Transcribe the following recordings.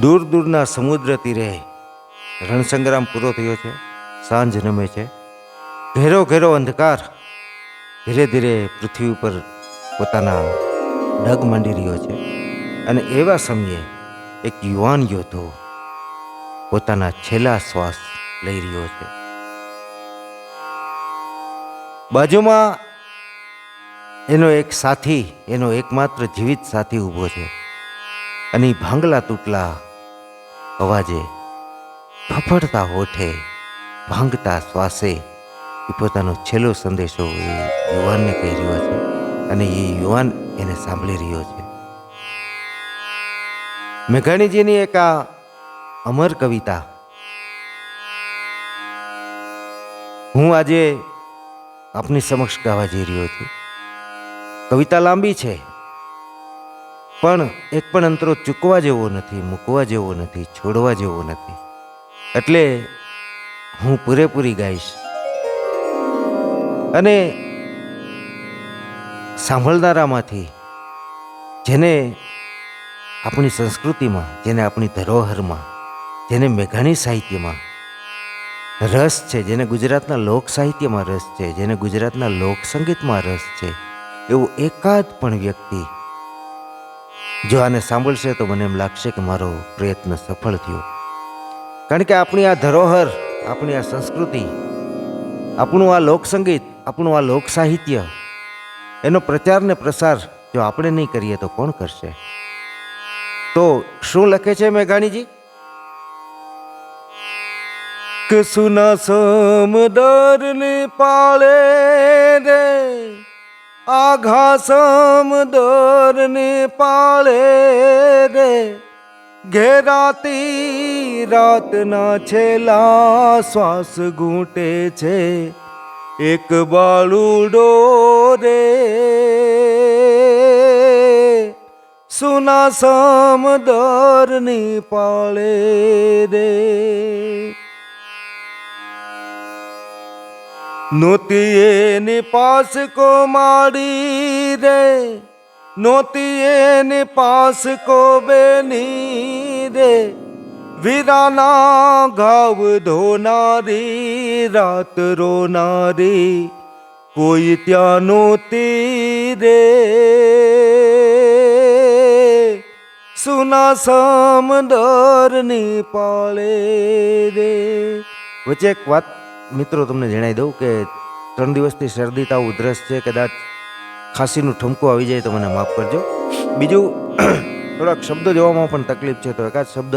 દૂર દૂરના સમુદ્ર તીરે રણસંગ્રામ પૂરો થયો છે. સાંજ નમે છે. ઘેરો ઘેરો અંધકાર. ધીરે ધીરે પૃથ્વી ઉપર પોતાના ડગ માંડી રહ્યો છે. અને એવા સમયે એક યુવાન યોદ્ધો પોતાના છેલ્લા શ્વાસ લઈ રહ્યો છે. બાજુમાં એનો એક સાથી, એનો એકમાત્ર જીવિત સાથી ઊભો છે. અને ભાંગલા તૂટલા અવાજે ફફડતા હોઠે ભાંગતા શ્વાસે એ પોતાનો છેલ્લો સંદેશો એ યુવાનને કહી રહ્યો છે અને એ યુવાન એને સાંભળી રહ્યો છે. મેઘાણીજીની એક આ અમર કવિતા. હું આજે આપની સમક્ષ ગાવા જઈ રહ્યો છું. કવિતા લાંબી છે. પણ એક પણ અંતરો ચૂકવા જેવો નથી, મૂકવા જેવો નથી, છોડવા જેવો નથી. એટલે હું પૂરેપૂરી ગાઈશ. અને સાંભળનારામાંથી જેને આપણી સંસ્કૃતિમાં, જેને આપણી ધરોહરમાં, જેને મેઘાણી સાહિત્યમાં રસ છે, જેને ગુજરાતના લોક સાહિત્યમાં રસ છે, જેને ગુજરાતના લોક સંગીતમાં રસ છે, એવું એકાદ પણ વ્યક્તિ જો આને સાંભળશે તો મને એમ લાગશે કે મારો પ્રયત્ન સફળ થયો. કારણ કે આપણી આ ધરોહર, આપણી આ સંસ્કૃતિ, આપણું આ લોકસંગીત, આપણું આ લોક સાહિત્ય એનો પ્રચાર ને પ્રસાર જો આપણે નહીં કરીએ તો કોણ કરશે? તો શું લખે છે મેઘાણીજી? કે સુના સમદર ને પાળે રે. આઘા દોરને પાળે રે ઘેરાતી રાતના છેલ્લા શ્વાસ ઘૂંટે છે. એક બાળુડો રે સુના સમદરની પાળે રે. નોતી એની પાસ કો માડી રે. નોતી એની પાસ કો બેની રે. વીરાના ઘાવ ધોનારી, રાત રોનારી, કોઈ ત્યાં નોતી રે. સુના સમદરની પાળે રે. વચ્ચે એક વાત મિત્રો, તમને જણાવી દઉં કે ત્રણ દિવસથી શરદી તાવ ઉધરસ છે, કદાચ ખાંસીનું ઠમકું આવી જાય તો મને માફ કરજો. બીજું, થોડાક શબ્દો જોવામાં પણ તકલીફ છે, તો એકાદ શબ્દ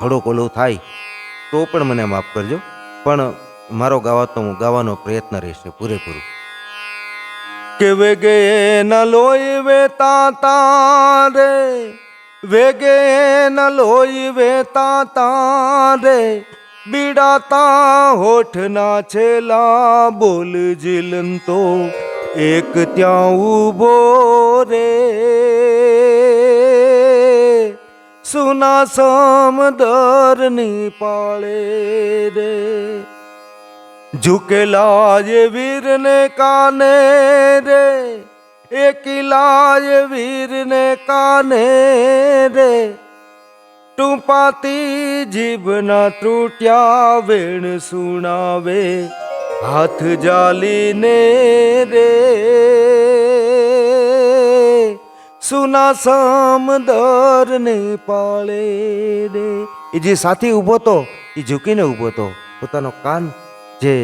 થોડોક ઓલો થાય, તો પણ મને માફ કરજો. પણ મારો ગાવાતો ગાવાનો પ્રયત્ન રહેશે, પૂરેપૂરું. કે વેગે ન લોહી વેતા તારે વેગે ન લોહી વેતા તારે બીડાતા હોઠના છેલા બોલ જીલંતો એક ત્યાં ઊભો રે. સુના સમદરની પાળે રે. ઝુકેલા વીરને કાને રે. એકલા એ વીરને કાને રે. ટૂંપાતી જીભના ત્રુટ્યા વેણ સુણાવે, હાથ જાલીને રે. સુના સમદરને પાળે રે. એ જે સાથી ઊભો તો એ ઝૂકીને ઊભો તો પોતાનો કાન જે,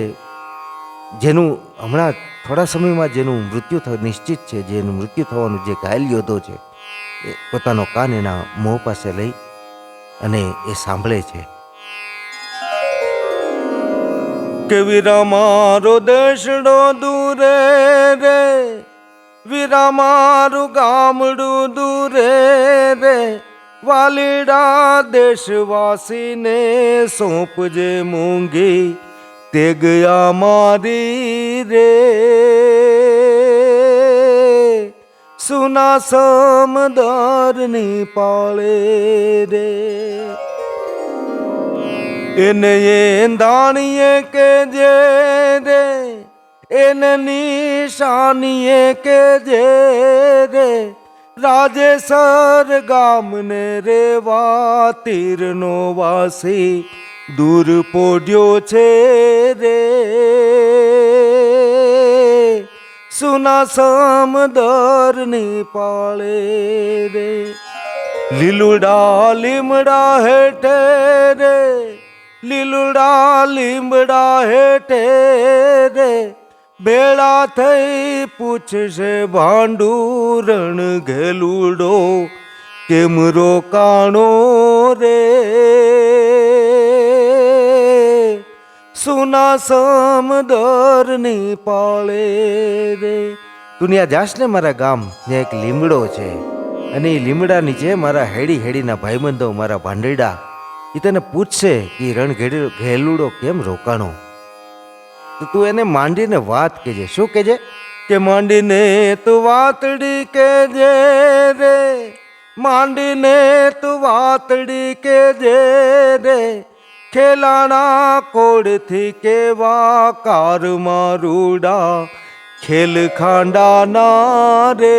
જેનું હમણાં થોડા સમયમાં જેનું મૃત્યુ થ નિશ્ચિત છે, જેનું મૃત્યુ થવાનું જે ઘાયલ યોદ્ધો છે, એ પોતાનો કાન એના મોં પાસે લઈ અને એ સાંભળે છે. કે વીરા મારો દેશડો દૂરે રે વીરા મારું ગામડું દૂરે રે, વાલીડા દેશવાસીને સોંપજે મૂંગી તે ગયા મારી રે. સુના સમદારની પાળે રે. એને દાણીએ કે જે રે, એને નિશાનીએ કે જે રે. રાજેસર ગામને રેવા તીરનો વાસી દૂર પોડ્યો છે રે. સુના સમદરની પાળે રે. લીલુડા લીમડા હેઠે રે. લીલુડા લીમડા હેઠે રે ભેળા થઈ પૂછશે ભાંડુરણ ઘેલુડો, કેમ રોકાણો રે? સુના સમદરની પાળે રે. દુનિયા જાશ ને મારા ગામ ત્યાં એક લીમડો છે. અને એ લીમડા નીચે મારા હેડી હેડીના ભાઈબંધો, મારા ભાંડેડા એ તને પૂછશે કે ઈ રણ ઘેલુડો કેમ રોકાણો? તો તું એને માંડીને વાત કેજે શું કેજે કે માંડીને તું વાતડી કેજે રે. માંડીને તું વાતડી કેજે રે. ખેલાણા કોડથી કેવા કાર મારુડા ખેલ ખાંડાના રે.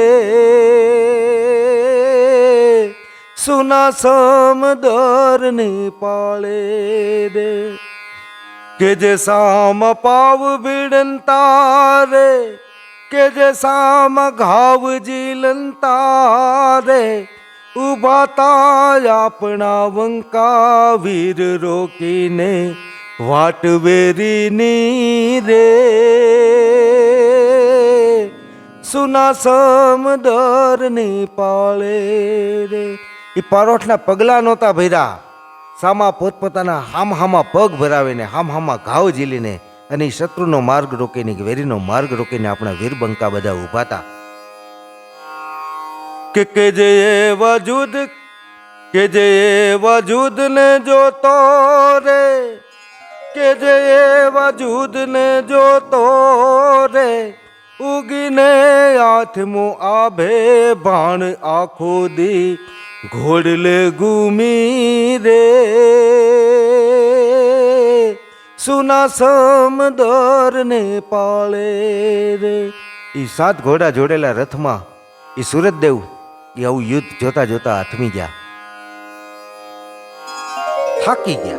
સુના સમદરની પાળે રે કે જે સામ પાવ ભીડનતા રે કે જે સામ ઘાવ જીલનતા રે ઊભા તા આપણા વંકા વીર રોકીને વાટ વેરીની રે સુના સમદરની પાળે રે એ પારોઠના પગલા નહોતા ભર્યા. સામા પોતપોતાના હામ હામા પગ ભરાવીને હામ હામા ઘાવ ઝીલીને અને શત્રુનો માર્ગ રોકીને વેરીનો માર્ગ રોકીને આપણા વીરબંકા બધા ઊભા હતા. કે કે જે વજૂદ, કે જે વજૂદ ને જોતો રે, કે જે વજૂદ ને જોતો રે, ઉગીને હાથમું આભે ભાણ આખો દી ઘોડલે ગુમી રે સુના સમદરને પાળે રે એ સાત ઘોડા જોડેલા રથમાં એ સુરતદેવ એ આવું યુદ્ધ જોતા જોતા હાથમી ગયા. થાકી ગયા.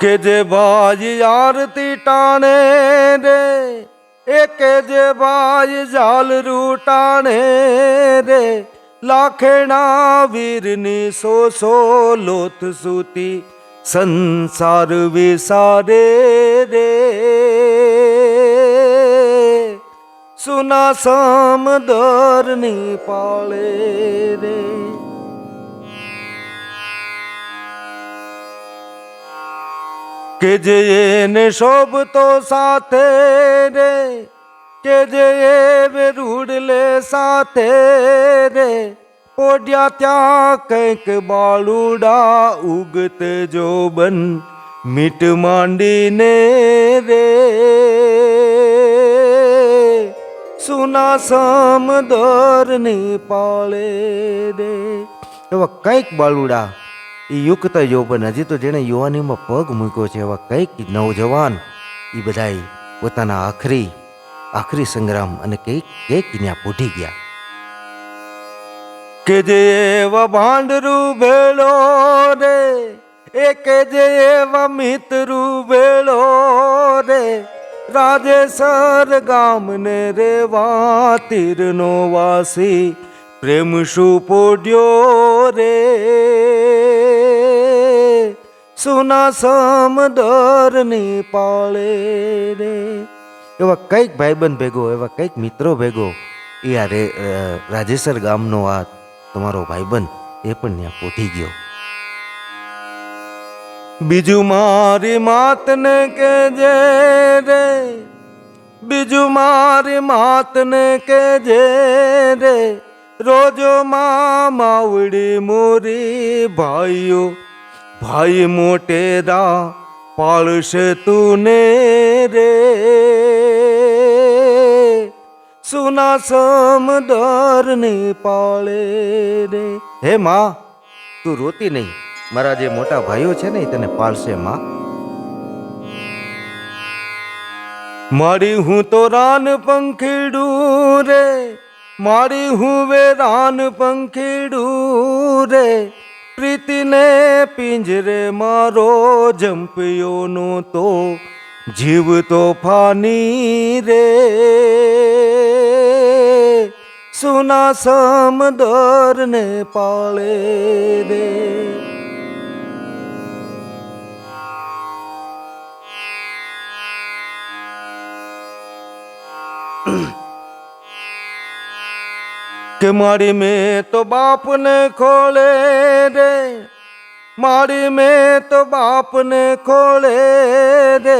કે જે બાજી આરતી ટાણે રે એકે જે ભાઈ જાલ રૂટાણે રે, લાખેણા વીરની સો સો લોથ સૂતી, સંસાર વિસારે રે. સુના સમદરની પાળે રે. કે જે એને શોભતો સાથે રે, કે જે એ રૂડલે સાથે રે. પોડ્યા ત્યાં કંઈક બાળુડા ઉગત જોબન મીટ માંડીને રે. સુના સમદરની પાળે રે. એવા કંઈક બાળુડા એ યુક્ત યૌવન હજી તો જેણે યુવાનીમાં પગ મૂક્યો છે એવા કંઈક નવજવાન. એ બધાએ પોતાના આખરી આખરી સંગ્રામ અને કંઈક કંઈક ત્યાં પૂઢી ગયા. કે જે એવા ભાંડરું ભેળો રે, એ કે જે એવા મિત્રું ભેળો રે, રાજેસર ગામને રેવા તીરનો વાસી પ્રેમ શું પોડ્યો રે? સુના સમદરની પાળે રે. એવા કંઈક ભાઈબંધ ભેગો, એવા કંઈક મિત્રો ભેગો, એ આ રે રાજેસર ગામનો આ તમારો ભાઈબંધ, એ પણ ત્યાં પોતી ગયો. બીજું મારી માતને કેજે રે. બીજું મારી માતને કેજે રે. રોજો માવડી મોરી ભાઈઓ, ભાઈ મોટેરા પાળશે તુને રે. સુના સમદરની પાળે રે. હે માં, તું રોતી નહીં. મારા જે મોટા ભાઈઓ છે ને તને પાળશે, માં. મારી હું તો રાન પંખીડું રે. મારી હું વેરાન પંખીડું રે, પ્રીતિને પિંજરે મારો જંપ્યો નો તો જીવ તો ફાની રે. સુના સમદર ને પાળે રે. કે મારી મેં તો બાપને ખોલે રે મારી મેં તો બાપને ખોલે રે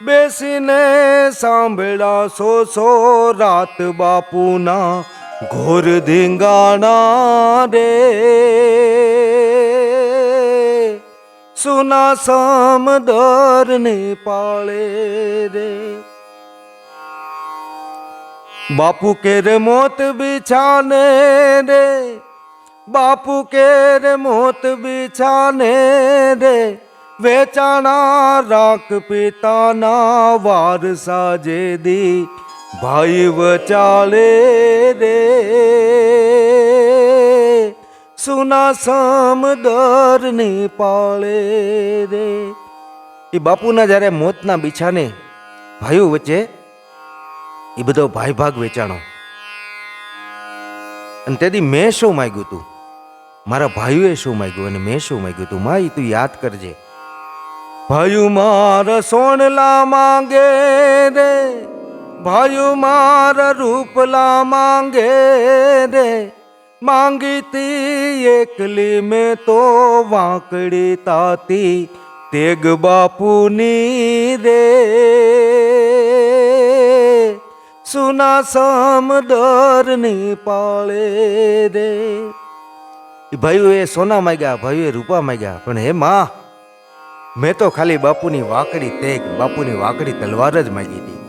બેસીને સાંભળા સો સો રાત બાપુના ઘોર ધીંગાણા રે સુના સમદર ને પાળે રે बापू के रे मौत बिछाने रे बापू के रे मौत बिछाने रे વેચાણા રાખ પિતાના વારસા જે દી ભાઈ વચાલે રે સુના સમદર ની પાળે રે એ બાપુના જ્યારે મોતના બિછાને ભાઈઓ વચ્ચે એ બધો ભાઈ ભાગ વેચાણો. અને તેથી મેં શું માગ્યું તું? મારા ભાઈઓએ શું માગ્યું અને મેં શું માગ્યું તું? માં, ઈ તું યાદ કરજે. ભાયુ માર સોનલા માંગે રે. ભાયુ માર રૂપલા માંગે રે. માંગી તી એકલી મેં તો વાંકડી તાતી. તેગ બાપુની રે. સુના સમદરની પાળે રે એ સોના માગ્યા ભાઈઓ એ રૂપા માગ્યા, પણ હે માં, મેં તો ખાલી બાપુની વાકડી તેગ બાપુની વાકડી તલવાર જ માગી હતી.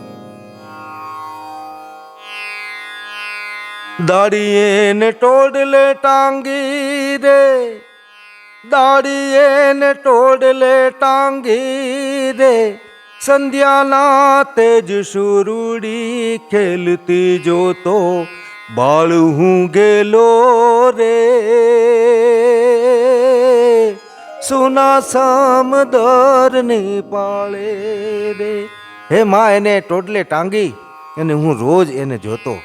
દાડીએ ને ટોડલે ટાંગી રે દાડીએ ને ટોડલે ટાંગી રે સંધ્યાના તેજ સુરુડી ખેલતી જોતો, બાળ હું ગેલો રે. સુના સમદરની પાળે રે. હે માં, એને ટોડલે ટાંગી અને હું રોજ એને જોતો.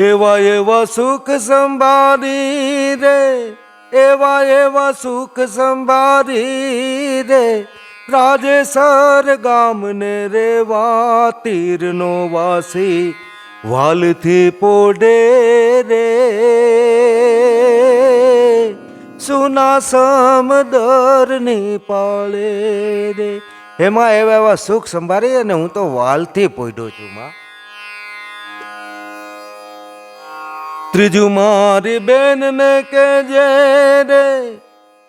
એવા એવા સુખ સંભાળી રે. એવા એવા સુખ સંભાળી રે. રાજેસર ગામને રેવા તીરનો વાસી વાલથી પોડે રે. સુના સમદરની પાળે રે. એમાં એવા એવા સુખ સંભાળી અને હું તો વાલથી પોઈડો છું, માં. ત્રીજું મારી બેન ને કેજે રે,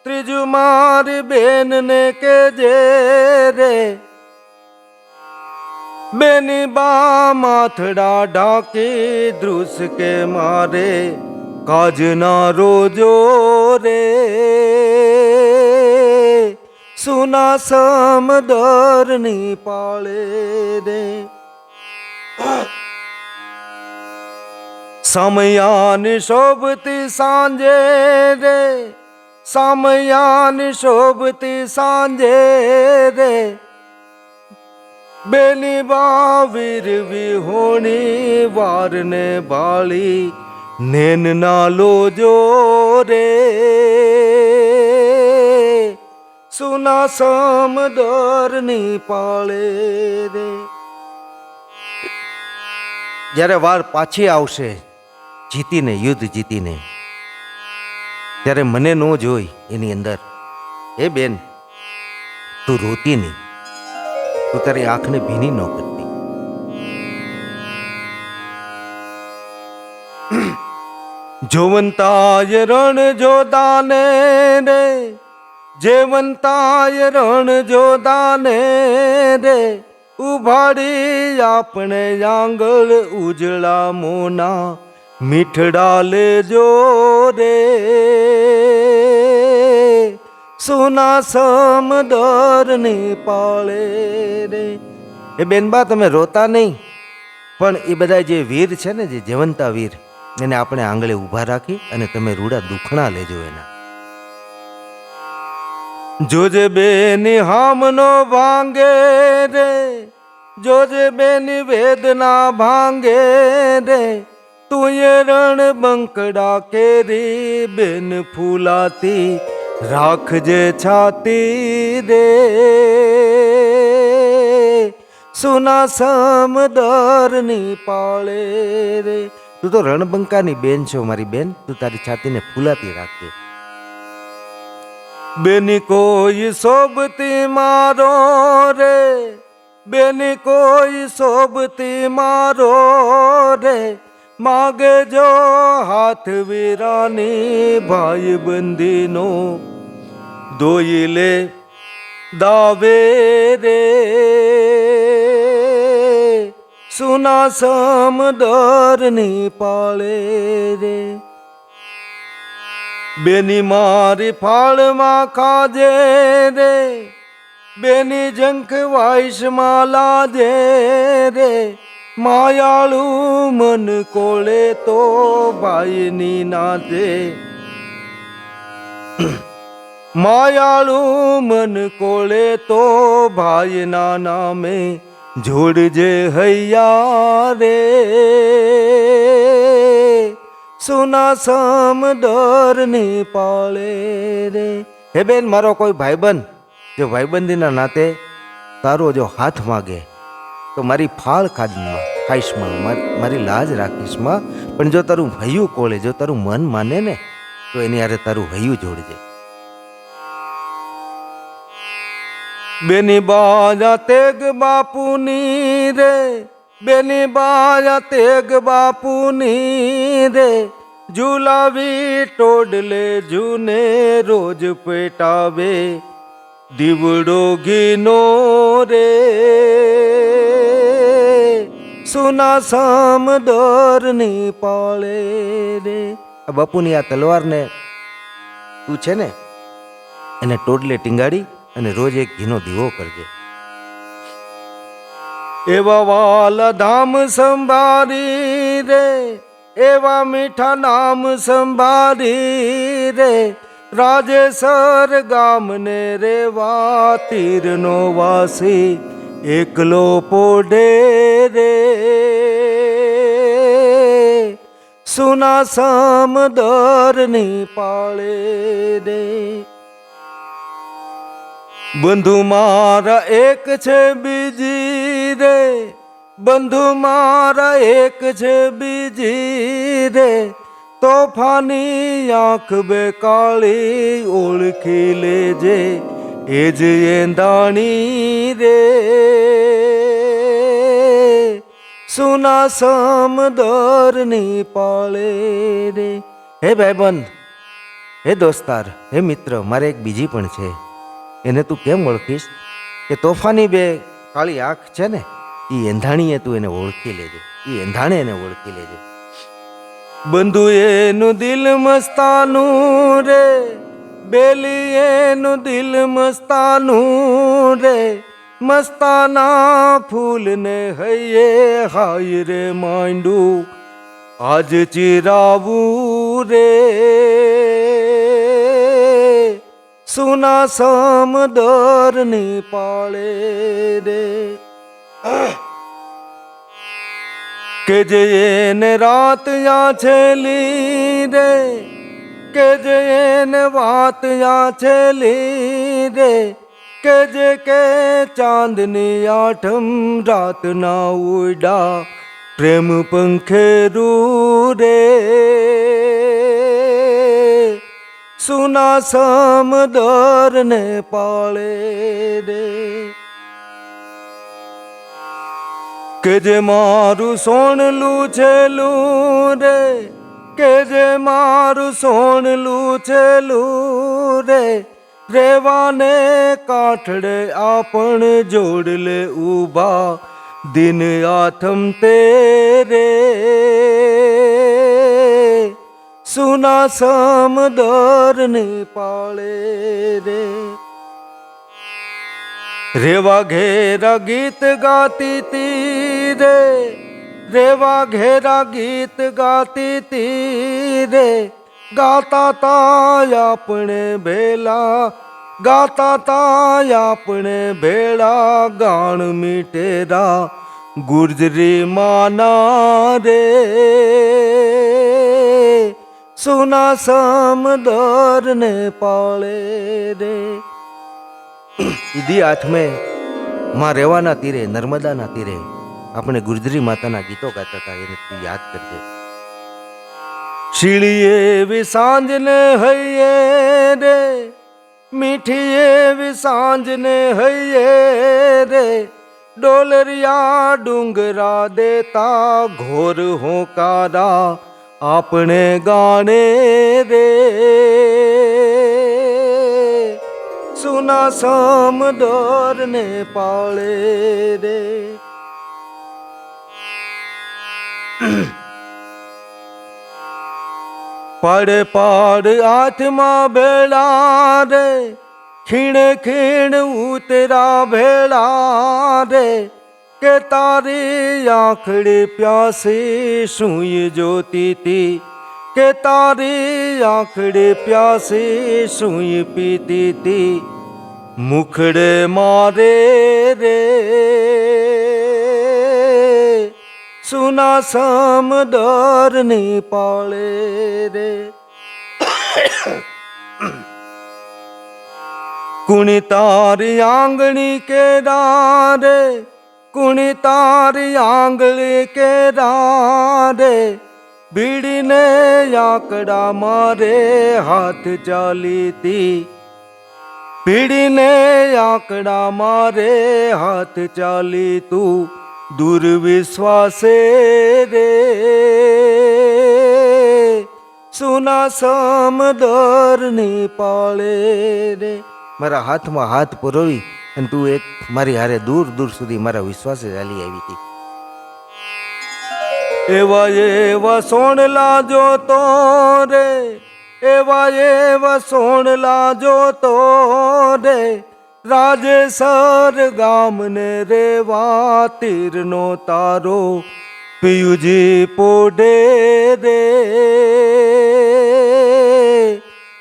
ત્રીજું મારી બેન ને કેજે રે. બેની બા માથડા ઢાકી ધ્રુસ કે મારે, કાજના રોજો રે. સુના સમદરની પાળે રે સમયાની શોભતી સાંજે રે, સમયાની શોભતી સાંજે રે. બેની બાવીર વિહોણી વારને બાળી નેન ના લોજો રે. સુના સમદરની પાળે રે. જ્યારે વાર પાછી આવશે જીતીને, યુદ્ધ જીતીને. ત્યારે મને ન જોઈ એની અંદર એ બેન, તું રોતી નહીં. તું તારી આંખને ભીની ન કરતી. જોવંતાય રણ જોદાને રે, જેવંતાય રણ જોદાને રે, ઉભાડી આપણે આંગળ ઉજળા મોના મીઠડા લેજો રે સુના સમદરની પાળે રે એ બેનબા તમે રોતા નહીં, પણ એ બધા જે વીર છે ને, જે જીવંતા વીર, એને આપણે આંગળે ઊભા રાખી અને તમે રૂડા દુખણા લેજો એના. જોજે બેની, હામનો ભાંગે રે, જોજે બેની, વેદના ભાંગે રે. તું એ રણ બંકડા કેરી બેન ફૂલાતી રાખજે છાતી રે. સુના સમદરની પાળે રે. તું તો રણબંકાની બેન છો મારી બેન, તું તારી છાતીને ફૂલાતી રાખજે. બેની કોઈ સોબતી મારો રે, બેની કોઈ સોબતી મારો રે. માગે જો હાથ વીરાની ભાઈ બંધીનો ધોઈ લે દાવે રે. સુના સમદરની પાળે રે. બેની મારી ફાળમાં ખાજે રે. બેની જંખ વાઈશમાં લાજે રે. માયાળુ મન કોળે તો ભાઈની નાચે માયાળુ મન કોળે તો ભાઈના નામે જોડજે હૈયા રે સુના ની પાળે રે. હે બેન, મારો કોઈ ભાઈબંધ? જો ભાઈબંધીના નાતે તારો જો હાથ માગે તો મારી ફાળ ખાદમાં, ખાઈશમાં, મારી લાજ રાખીશમાં. પણ જો તારું ભયું કોળે, જો તારું મન માને ને, તો એની હારે તારું હૈયું જોડજે. બેની બાજા તેગ બાપુની રે, બેની બાજા તેગ બાપુની રે. ઝુલાવી ટોડલે જૂને રોજ પેટાવે, દીવડો ઘીનો રે. સુના દોરની પાળે રે. આ બાપુની આ તલવારને તું છે ને, એને ટોડલે ટીંગાડી અને રોજ એક ઘીનો દીવો કરજે. એવા વાલ ધામ સંભારી રે, એવા મીઠા નામ સંભારી રે. રાજેસર ગામને રેવા તીરનો વાસી એકલો પોડે રે. સુના સમદરની પાળે રે. બંધુ મારા એક છે બીજી રે. બંધુ મારા એક છે બીજી રે. તોફાની આંખ બે કાળી ઓળખી લેજે. એ જ એંદાણી રે. સુના સમદરની પાળે રે. હે ભાઈબંધ, હે દોસ્તાર, હે મિત્ર, મારે એક બીજી પણ છે. એને તું કેમ ઓળખીશ? કે તોફાની બે કાળી આંખ છે ને એ એંધાણીએ તું એને ઓળખી લેજે. એ એંધાણે એને ઓળખી લેજે. બંધુ એનું દિલ મસ્તાનું રે. બેલી એનું દિલ મસ્તાનું રે, મસ્તાના ફૂલને હૈયે હાય રે માંડું, આજ ચિરાવું રે. સુના સમદરની પાળે રે. કે જે એને રાત યા છેલી રે કે જે એને વાત યા છેલી રે કે જે કે ચાંદની આઠમ રાતના ઉડા, પ્રેમ પંખેરું રે સુના સમદરને પાળે રે. કે જે મારું સોણલું છેલું રે કે જે મારું સોનલું છેલું રે, રેવાને કાઠડે આપણ જોડલે ઊભા દિન આથમ તે રે સુના સમદરને પાળે રે. રેવા ઘેરા ગીત ગાતી તી રે. રેવા ઘેરા ગીત ગાતી તી રે. ગાતા તા આપણે ભેલા, ગાતા તા આપણે ભેળા, ગાણ મીટેરા ગુર્જરી માના રે. સુના સમદર ને પાળે રે. ઈદી હાથમે માં રેવાના તીરે, નર્મદાના તીરે. આપણે ગુર્જરી માતાના ગીતો ગાતા હતા, એને તું યાદ કરજે. શીળીએ એવી સાંજને હૈયે રે મીઠી એવી સાંજને હૈયે રે, ડોલરિયા ડુંગરા દેતા ઘોર હોકારા આપણે ગાણે રે. સુના સમદર ને પાળે રે. પડ પડ હાથમાં ભેળા રે ખીણ ખીણ ઉતરા ભેળા રે કે તારી આંખડી પ્યાસી સુઈ જોતી તી, કે તારી આંખડી પ્યાસી સુઈ પીતી તી, મુખડે મારે રે. સુના સમદરની પાળે રે કુણી તારી આંગણી કેરા રે કુણી તારી આંગળી કેરા રે બીડીને આકડા મારે હાથ ચાલી તી પીડીને આંકડા મારે હાથ ચાલી તું દુર્વિશ્વાસે રે. સુના સમદરની પાળે રે. મારા હાથમાં હાથ પુરવી અને તું એક મારી હારે દૂર દૂર સુધી મારા વિશ્વાસે ચાલી આવી હતી. એવા એવા સોણલા જોતો રે. એવા એવા સોણલા જોતો રે. રાજેસર ગામને રેવા તીરનો તારો પિયુજી પોડે રે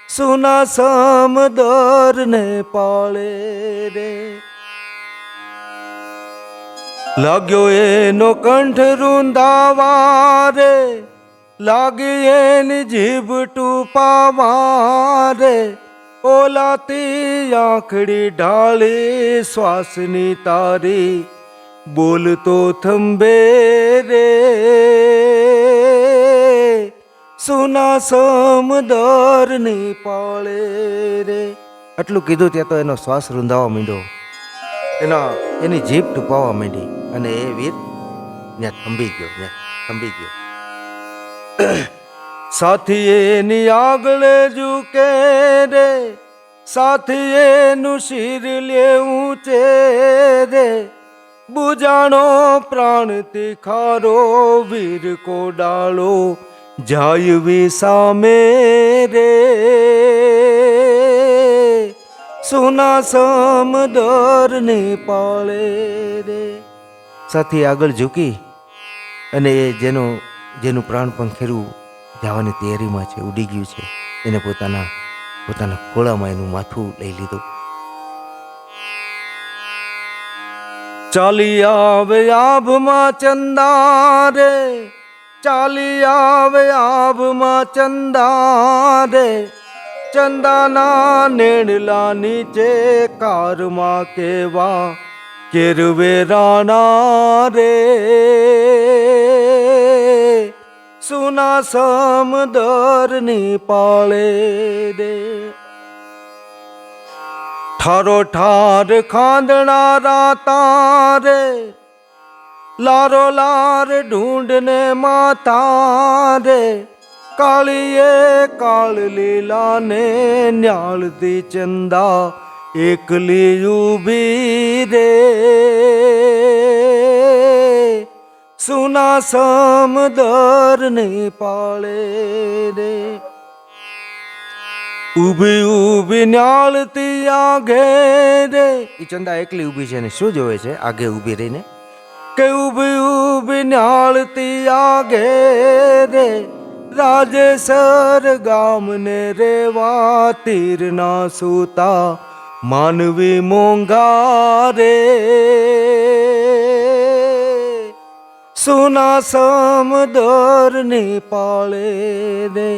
સુના સમદર ને પાળે રે લાગ્યો એનો કંઠ રૂંધાવા રે, લાગી એની જીભ ટૂપાવા રે. ઓલાતી આંખડી ઢાળે, શ્વાસની તારી બોલતો થંભે રે. સુના સમદરની પાળે રે. આટલું કીધું ત્યાં તો એનો શ્વાસ રૂંધાવા માંડ્યો. એના, એની જીભ ટૂપાવા માંડી અને એ વીર ત્યાં થંભી ગયો, ત્યાં થંભી ગયો. સાથી એની આગળ ઝૂકે રે. સાથી એનું શિર લેવું છે રે. બુજાણો પ્રાણ તીખારો વીર કોડાળો જાયવી સામે રે. સુના સમદર ને પાળે રે. સાથી આગળ ઝૂકી અને એ જેનું જેનું પ્રાણ પંખેરું જવાની તૈયારીમાં છે, ઉડી ગયું છે. એને પોતાના પોતાના ખોળામાં એનું માથું લઈ લીધું. ચાલી આવે આભમાં ચંદા રે ચાલી આવે આભમાં ચંદા રે ચંદાના નેણલા નીચે કારમાં કેવા, કેરવે રાણા રે સુના સમદરની પાળે દે. ઠારો ઠાર ખાંદણારા તારે લારો લાર ઢૂંઢને માતા રે. કાળીએ કાળ લીલા ને ન્યાળતી ચંદા એકલી ઊભી રે. સુના સમદર ને પાળે રે. ઊભી ઊભી ન્યાળતી આગે રે. એ ચંદા એકલી ઊભી છે ને, શું જોવે છે? આગે ઊભી રહીને? કે ઊભી ઊભી ન્યાળતી આગે રે. રાજેસર ગામને રેવા તીરના સૂતા માનવી મોંઘા રે. સુના સમદર ને પાળે દે,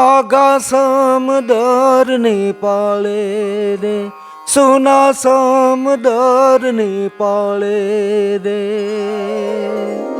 આગા સમદર ને પાળે દે, સુના સમદર ને પાળે રે